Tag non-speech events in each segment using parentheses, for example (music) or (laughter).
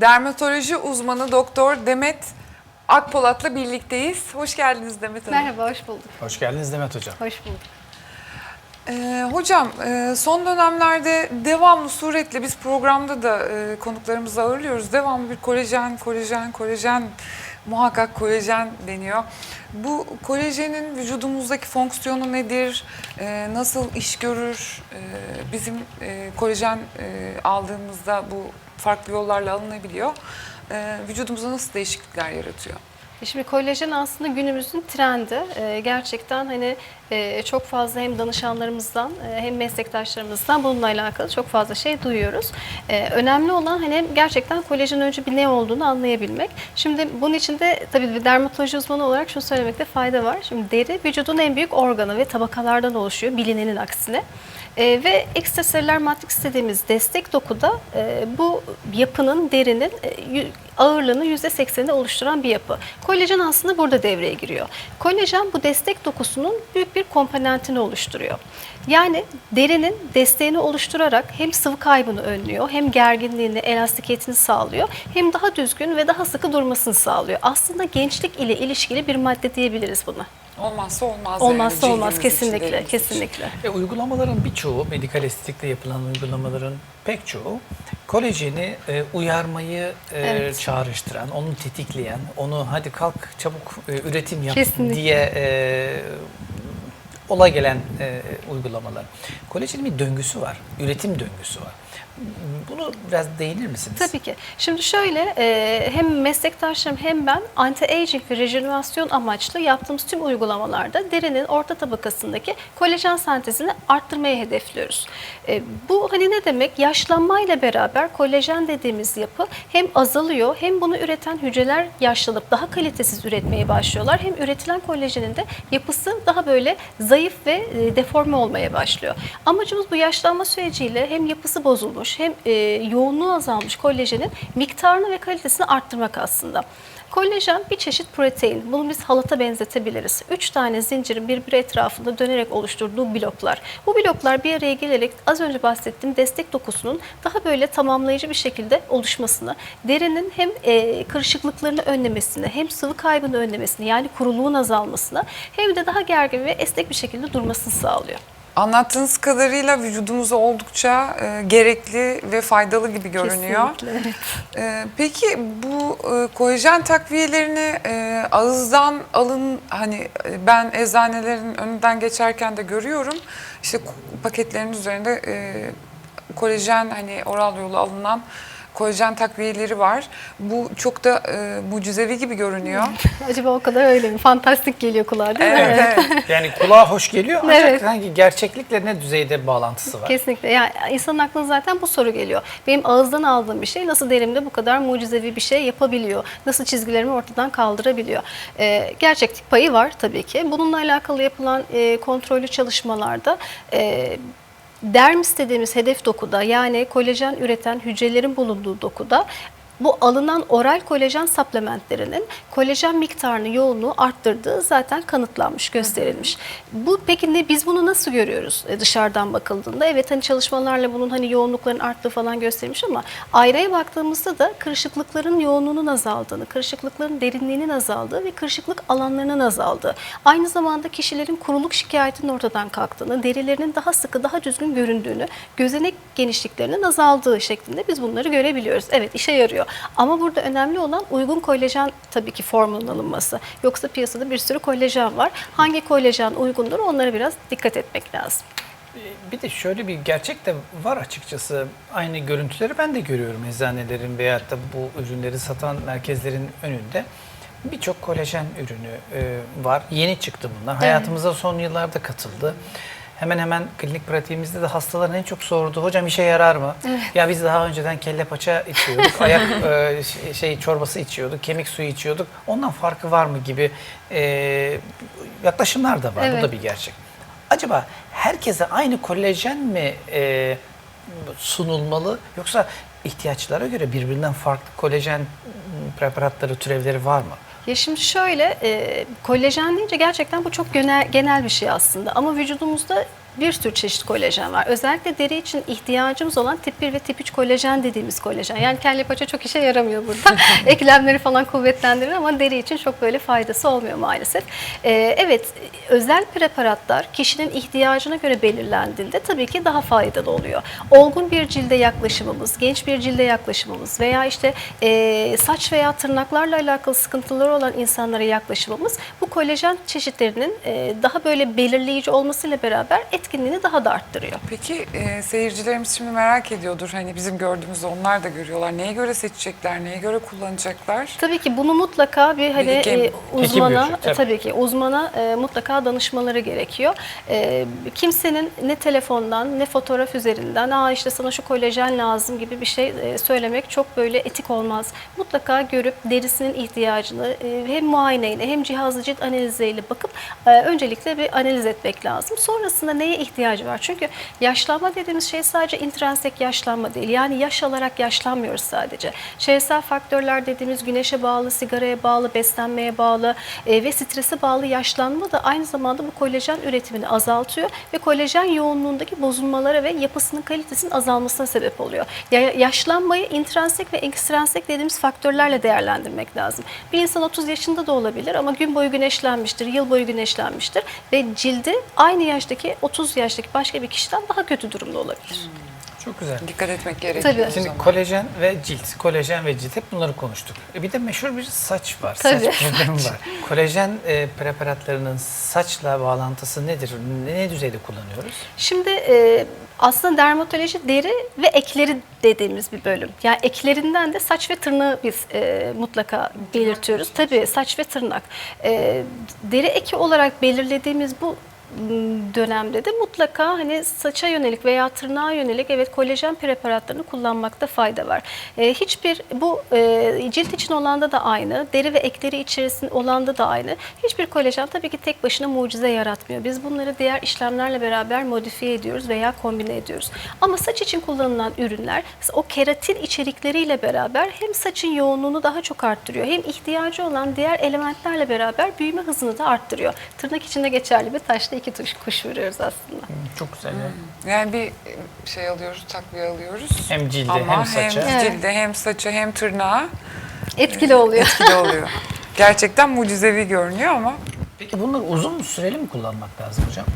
Dermatoloji uzmanı Doktor Demet Akpolat'la birlikteyiz. Hoş geldiniz Demet Hanım. Merhaba, hoş bulduk. Hoş geldiniz Demet Hocam. Hoş bulduk. Ee, hocam e, son dönemlerde devamlı suretle biz programda da e, konuklarımızı ağırlıyoruz. Devamlı bir kolajen, kolajen, kolajen muhakkak kolajen deniyor. Bu kolajenin vücudumuzdaki fonksiyonu nedir? E, nasıl iş görür? E, bizim e, kolajen e, aldığımızda bu farklı yollarla alınabiliyor. E, vücudumuza nasıl değişiklikler yaratıyor? Şimdi kolajen aslında günümüzün trendi. Ee, gerçekten hani e, çok fazla hem danışanlarımızdan e, hem meslektaşlarımızdan bununla alakalı çok fazla şey duyuyoruz. Ee, önemli olan hani gerçekten kolajen önce bir ne olduğunu anlayabilmek. Şimdi bunun için de tabii bir dermatoloji uzmanı olarak şunu söylemekte fayda var. Şimdi deri vücudun en büyük organı ve tabakalardan oluşuyor bilinenin aksine. Ee, ve ekstraselüler matris dediğimiz destek dokuda e, bu yapının derinin e, ağırlığını %80'ini oluşturan bir yapı. Kolajen aslında burada devreye giriyor. Kolajen bu destek dokusunun büyük bir komponentini oluşturuyor. Yani derinin desteğini oluşturarak hem sıvı kaybını önlüyor, hem gerginliğini, elastikiyetini sağlıyor, hem daha düzgün ve daha sıkı durmasını sağlıyor. Aslında gençlik ile ilişkili bir madde diyebiliriz buna. Olmazsa olmaz. yani Olmazsa olmaz cildimiz için, kesinlikle, kesinlikle. E, uygulamaların birçoğu, medikal estetikte yapılan uygulamaların pek çoğu kolajeni e, uyarmayı e, Evet. çağrıştıran, onu tetikleyen, onu hadi kalk çabuk e, üretim yap Kesinlikle. diye e, ola gelen e, uygulamalar. Kolajenin bir döngüsü var, üretim döngüsü var. Bunu biraz değinir misiniz? Tabii ki. Şimdi şöyle e, hem meslektaşlarım hem ben anti-aging ve rejenerasyon amaçlı yaptığımız tüm uygulamalarda derinin orta tabakasındaki kolajen sentezini arttırmayı hedefliyoruz. E, bu hani ne demek? Yaşlanmayla beraber kolajen dediğimiz yapı hem azalıyor hem bunu üreten hücreler yaşlanıp daha kalitesiz üretmeye başlıyorlar. Hem üretilen kolajenin de yapısı daha böyle zayıf ve e, deforme olmaya başlıyor. Amacımız bu yaşlanma süreciyle hem yapısı bozulmuş hem e, yoğunluğu azalmış kolajenin miktarını ve kalitesini arttırmak aslında. Kolajen bir çeşit protein. Bunu biz halata benzetebiliriz. Üç tane zincirin birbiri etrafında dönerek oluşturduğu bloklar. Bu bloklar bir araya gelerek az önce bahsettiğim destek dokusunun daha böyle tamamlayıcı bir şekilde oluşmasını, derinin hem e, kırışıklıklarını önlemesini, hem sıvı kaybını önlemesini yani kuruluğun azalmasını hem de daha gergin ve esnek bir şekilde durmasını sağlıyor. Anlattığınız kadarıyla vücudumuza oldukça e, gerekli ve faydalı gibi görünüyor. Kesinlikle. E, peki bu e, kolajen takviyelerini e, ağızdan alın hani e, ben eczanelerin önünden geçerken de görüyorum. İşte paketlerin üzerinde e, kolajen hani oral yolu alınan kolajen takviyeleri var. Bu çok da e, mucizevi gibi görünüyor. (laughs) Acaba o kadar öyle mi? Fantastik geliyor kulağa değil mi? Evet. (laughs) Yani kulağa hoş geliyor ancak Evet. sanki gerçeklikle ne düzeyde bağlantısı var? Kesinlikle. Yani insanın aklına zaten bu soru geliyor. Benim ağızdan aldığım bir şey nasıl derimde bu kadar mucizevi bir şey yapabiliyor? Nasıl çizgilerimi ortadan kaldırabiliyor? Ee, gerçeklik payı var tabii ki. Bununla alakalı yapılan e, kontrollü çalışmalarda e, dermis dediğimiz hedef dokuda yani kolajen üreten hücrelerin bulunduğu dokuda bu alınan oral kolajen supplementlerinin kolajen miktarını, yoğunluğu arttırdığı zaten kanıtlanmış, gösterilmiş. Bu peki ne biz bunu nasıl görüyoruz e, dışarıdan bakıldığında? Evet hani çalışmalarla bunun hani yoğunlukların arttığı falan gösterilmiş ama aynaya baktığımızda da kırışıklıkların yoğunluğunun azaldığını, kırışıklıkların derinliğinin azaldığı ve kırışıklık alanlarının azaldığı. Aynı zamanda kişilerin kuruluk şikayetinin ortadan kalktığını, derilerinin daha sıkı, daha düzgün göründüğünü, gözenek genişliklerinin azaldığı şeklinde biz bunları görebiliyoruz. Evet işe yarıyor. Ama burada önemli olan uygun kolajen tabii ki formunun alınması. Yoksa piyasada bir sürü kolajen var. Hangi kolajen uygundur onlara biraz dikkat etmek lazım. Bir de şöyle bir gerçek de var açıkçası. Aynı görüntüleri ben de görüyorum eczanelerin veyahut da bu ürünleri satan merkezlerin önünde. Birçok kolajen ürünü e, var. Yeni çıktı bunlar. Hayatımıza son yıllarda katıldı. Hemen hemen klinik pratiğimizde de hastaların en çok sorduğu hocam işe yarar mı? Ya biz daha önceden kelle paça içiyorduk, (laughs) ayak e, şey- çorbası içiyorduk, kemik suyu içiyorduk. Ondan farkı var mı gibi e, yaklaşımlar da var. Bu Evet. da bir gerçek. Acaba herkese aynı kolajen mi e, sunulmalı yoksa ihtiyaçlara göre birbirinden farklı kolajen preparatları, türevleri var mı? Ya şimdi şöyle, e, kolajen deyince gerçekten bu çok genel, genel bir şey aslında. Ama vücudumuzda bir sürü çeşit kolajen var. Özellikle deri için ihtiyacımız olan tip 1 ve tip 3 kolajen dediğimiz kolajen. Yani kelle paça çok işe yaramıyor burada. (laughs) Eklemleri falan kuvvetlendirir ama deri için çok böyle faydası olmuyor maalesef. Ee, evet özel preparatlar kişinin ihtiyacına göre belirlendiğinde tabii ki daha faydalı oluyor. Olgun bir cilde yaklaşımımız, genç bir cilde yaklaşımımız veya işte e, saç veya tırnaklarla alakalı sıkıntıları olan insanlara yaklaşımımız bu kolajen çeşitlerinin e, daha böyle belirleyici olmasıyla beraber etkinliğini daha da arttırıyor. Peki e, seyircilerimiz şimdi merak ediyordur. Hani bizim gördüğümüzde onlar da görüyorlar. Neye göre seçecekler, neye göre kullanacaklar? Tabii ki bunu mutlaka bir hani hekim- e, uzmana görüşü, tabii. tabii ki uzmana e, mutlaka danışmaları gerekiyor. E, kimsenin ne telefondan ne fotoğraf üzerinden aa işte sana şu kolajen lazım gibi bir şey e, söylemek çok böyle etik olmaz. Mutlaka görüp derisinin ihtiyacını e, hem muayeneyle hem cihazlı cilt analiziyle bakıp e, öncelikle bir analiz etmek lazım. Sonrasında neye ihtiyacı var? Çünkü yaşlanma dediğimiz şey sadece intrinsek yaşlanma değil. Yani yaş alarak yaşlanmıyoruz sadece. Çevresel faktörler dediğimiz güneşe bağlı, sigaraya bağlı, beslenmeye bağlı e, ve strese bağlı yaşlanma da aynı zamanda bu kolajen üretimini azaltıyor ve kolajen yoğunluğundaki bozulmalara ve yapısının kalitesinin azalmasına sebep oluyor. Ya, yaşlanmayı intrinsek ve ekstrinsek dediğimiz faktörlerle değerlendirmek lazım. Bir insan 30 yaşında da olabilir ama gün boyu güneşlenmiştir, yıl boyu güneşlenmiştir ve cildi aynı yaştaki 30 yaştaki başka bir kişiden daha kötü durumda olabilir. Çok güzel. Dikkat etmek gerekiyor. Tabii. Şimdi kolajen ve cilt, kolajen ve cilt hep bunları konuştuk. E bir de meşhur bir saç var, Tabii. saç problemi var. Kolajen e, preparatlarının saçla bağlantısı nedir? Ne, ne düzeyde kullanıyoruz? Şimdi e, aslında dermatoloji deri ve ekleri dediğimiz bir bölüm. Yani eklerinden de saç ve tırnağı biz e, mutlaka belirtiyoruz. Tabii saç ve tırnak. E, deri eki olarak belirlediğimiz bu dönemde de mutlaka hani saça yönelik veya tırnağa yönelik evet kolajen preparatlarını kullanmakta fayda var. E, hiçbir bu e, cilt için olanda da aynı, deri ve ekleri içerisinde olanda da aynı. Hiçbir kolajen tabii ki tek başına mucize yaratmıyor. Biz bunları diğer işlemlerle beraber modifiye ediyoruz veya kombine ediyoruz. Ama saç için kullanılan ürünler o keratin içerikleriyle beraber hem saçın yoğunluğunu daha çok arttırıyor hem ihtiyacı olan diğer elementlerle beraber büyüme hızını da arttırıyor. Tırnak içinde geçerli bir taşla iki tuş kuş vuruyoruz aslında. Çok güzel. ya. Yani bir şey alıyoruz, takviye alıyoruz. Hem cilde Ama hem saça. hem cilde hem saça hem tırnağa Etkili oluyor. etkili oluyor. Gerçekten mucizevi görünüyor ama Peki bunları uzun süreli mi kullanmak lazım hocam?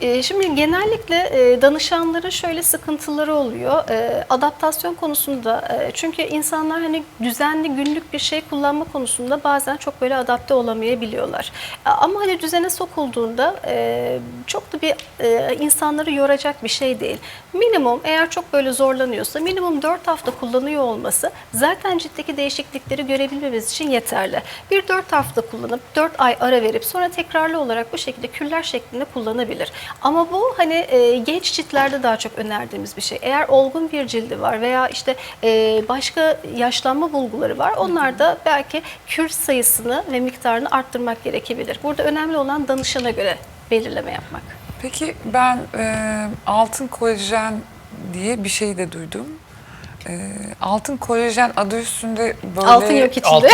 Ee, Şimdi genellikle e, danışanların şöyle sıkıntıları oluyor. E, Adaptasyon konusunda e, çünkü insanlar hani düzenli günlük bir şey kullanma konusunda bazen çok böyle adapte olamayabiliyorlar. Ama hani düzene sokulduğunda e, çok da bir insanları yoracak bir şey değil. Minimum eğer çok böyle zorlanıyorsa minimum 4 hafta kullanıyor olması zaten ciltteki değişiklikleri görebilmemiz için yeterli. Bir 4 hafta kullanıp 4 ay ara verip sonra tekrarlı olarak bu şekilde küller şeklinde kullanabilir. Ama bu hani e, genç ciltlerde daha çok önerdiğimiz bir şey. Eğer olgun bir cildi var veya işte e, başka yaşlanma bulguları var onlarda belki kür sayısını ve miktarını arttırmak gerekebilir. Burada önemli olan danışana göre belirleme yapmak. Peki ben e, altın kolajen diye bir şey de duydum. E, altın kolajen adı üstünde böyle Altın yok içinde. Altın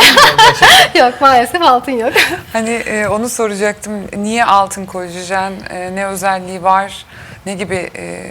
yok (laughs) maalesef altın yok. (laughs) Hani e, onu soracaktım. Niye altın kolajen? E, ne özelliği var? Ne gibi e,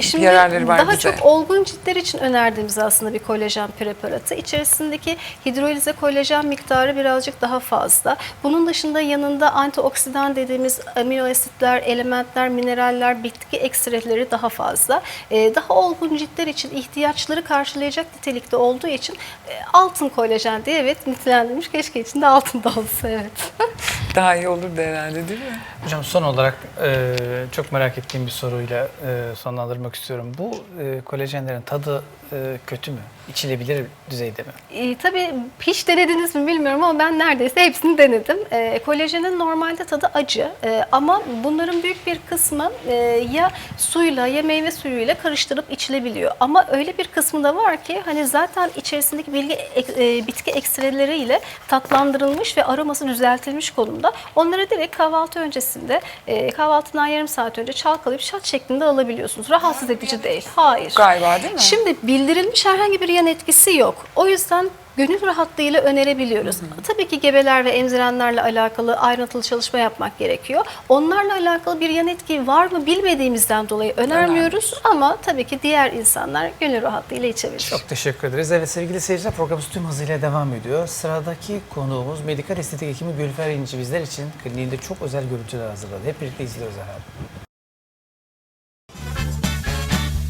Şimdi yararları var daha bize? çok olgun ciltler için önerdiğimiz aslında bir kolajen preparatı. İçerisindeki hidrolize kolajen miktarı birazcık daha fazla. Bunun dışında yanında antioksidan dediğimiz amino asitler, elementler, mineraller, bitki ekstreleri daha fazla. Ee, daha olgun ciltler için ihtiyaçları karşılayacak nitelikte olduğu için e, altın kolajen diye evet nitelendirilmiş. Keşke içinde altın da olsa evet. (laughs) Daha iyi olurdu herhalde değil mi? Hocam son olarak e, çok merak ettiğim bir soruyla e, sonlandırmak istiyorum. Bu e, kolajenlerin tadı e, kötü mü? İçilebilir düzeyde mi? E, tabii hiç denediniz mi bilmiyorum ama ben neredeyse hepsini denedim. E, kolajenin normalde tadı acı E, ama bunların büyük bir kısmı e, ya suyla ya meyve suyuyla karıştırıp içilebiliyor. Ama öyle bir kısmı da var ki hani zaten içerisindeki bilgi e, bitki ekstreleriyle tatlandırılmış ve aroması düzeltilmiş konumda. Onları direkt kahvaltı öncesinde e, kahvaltından yarım saat önce çalkalayıp şat şeklinde alabiliyorsunuz. Rahatsız edici değil. Hayır. Galiba değil mi? Şimdi bildirilmiş herhangi bir yan etkisi yok. O yüzden gönül rahatlığıyla önerebiliyoruz. Tabii ki gebeler ve emzirenlerle alakalı ayrıntılı çalışma yapmak gerekiyor. Onlarla alakalı bir yan etki var mı bilmediğimizden dolayı önermiyoruz ama tabii ki diğer insanlar gönül rahatlığıyla içebilir. Çok teşekkür ederiz. Evet sevgili seyirciler programımız tüm hızıyla devam ediyor. Sıradaki konuğumuz medikal estetik hekimi Gülfer İnci bizler için kliniğinde çok özel görüntüler hazırladı. Hep birlikte izliyoruz efendim.